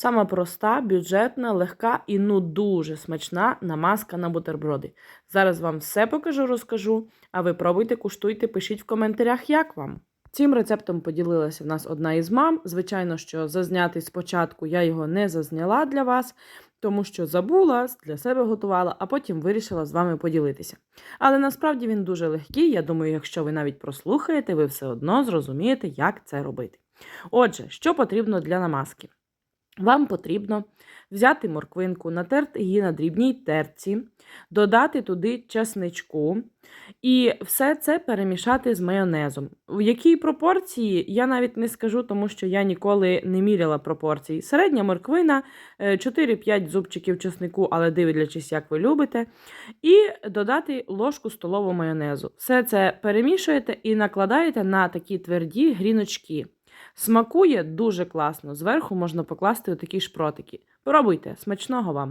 Сама проста, бюджетна, легка і ну дуже смачна намазка на бутерброди. Зараз вам все покажу, розкажу, а ви пробуйте, куштуйте, пишіть в коментарях, як вам. Цим рецептом поділилася в нас одна із мам. Звичайно, що зазнятий спочатку я його не зазняла для вас, тому що забула, для себе готувала, а потім вирішила з вами поділитися. Але насправді він дуже легкий. Я думаю, якщо ви навіть прослухаєте, ви все одно зрозумієте, як це робити. Отже, що потрібно для намазки? Вам потрібно взяти морквинку, натерти її на дрібній терці, додати туди чесничку і все це перемішати з майонезом. В якій пропорції я навіть не скажу, тому що я ніколи не міряла пропорцій. Середня морквина, е, 4-5 зубчиків чеснику, але дивлячись, як ви любите. І додати ложку столову майонезу. Все це перемішуєте і накладаєте на такі тверді гріночки. Смакує дуже класно. Зверху можна покласти отакі шпротики. Пробуйте, смачного вам!